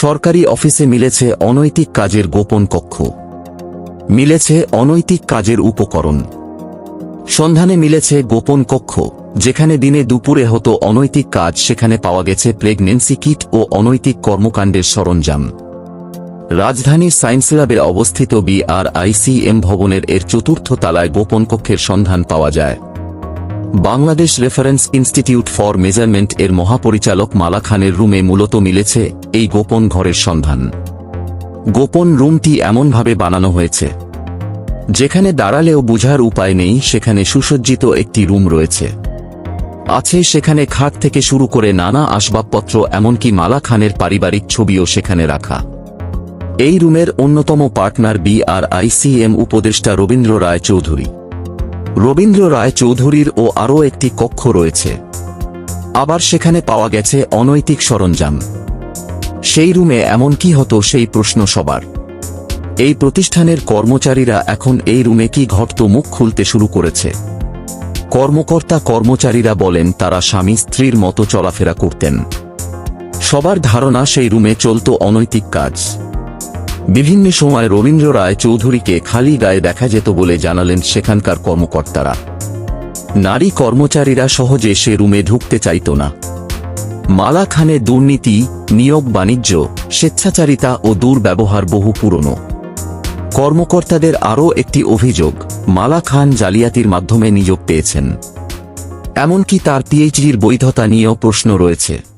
সরকারি অফিসে মিলেছে অনৈতিক কাজের গোপন কক্ষ। মিলেছে অনৈতিক কাজের উপকরণ। সন্ধানে মিলেছে গোপন কক্ষ, যেখানে দিনে দুপুরে হতো অনৈতিক কাজ, সেখানে পাওয়া গেছে প্রেগনেন্সি কিট ও অনৈতিক কর্মকাণ্ডের সরঞ্জাম। রাজধানীর সায়েন্স ল্যাবে অবস্থিত বিআরআইসিএম ভবনের এর চতুর্থ তালায় গোপন কক্ষের সন্ধান পাওয়া যায়। Bangladesh reference institute for measurement এর মহাপরিচালক মালা খানের রুমে মূলত মিলেছে এই গোপন ঘরের সন্ধান। গোপন রুমটি এমনভাবে বানানো হয়েছে, যেখানে দাঁড়ালেও বুঝার উপায় নেই, সেখানে সুসজ্জিত একটি রুম রয়েছে। আছে সেখানে খাট থেকে শুরু করে নানা আসবাবপত্র, এমনকি মালা খানের পারিবারিক ছবিও সেখানে রাখা। এই রুমের অন্যতম পার্টনার বিআরআইসিএম উপদেষ্টা রবীন্দ্র রায় চৌধুরী। রবীন্দ্র রায় চৌধুরীর ও আরও একটি কক্ষ রয়েছে। আবার সেখানে পাওয়া গেছে অনৈতিক সরঞ্জাম। সেই রুমে এমন কি হতো সেই প্রশ্ন সবার। এই প্রতিষ্ঠানের কর্মচারীরা এখন এই রুমে কি ঘটত মুখ খুলতে শুরু করেছে। কর্মকর্তা কর্মচারীরা বলেন, তারা স্বামী স্ত্রীর মতো চলাফেরা করতেন। সবার ধারণা সেই রুমে চলত অনৈতিক কাজ। বিভিন্ন সময় রবীন্দ্র রায় চৌধুরীকে খালি গায়ে দেখা যেত বলে জানালেন সেখানকার কর্মকর্তারা। নারী কর্মচারীরা সহজে সে রুমে ঢুকতে চাইত না। মালা খানে দুর্নীতি, নিয়োগ বাণিজ্য, স্বেচ্ছাচারিতা ও দুর্ব্যবহার বহু পুরনো। কর্মকর্তাদের আরও একটি অভিযোগ, মালা খান জালিয়াতির মাধ্যমে নিয়োগ পেয়েছেন। এমনকি তার পিএইচডির বৈধতা নিয়েও প্রশ্ন রয়েছে।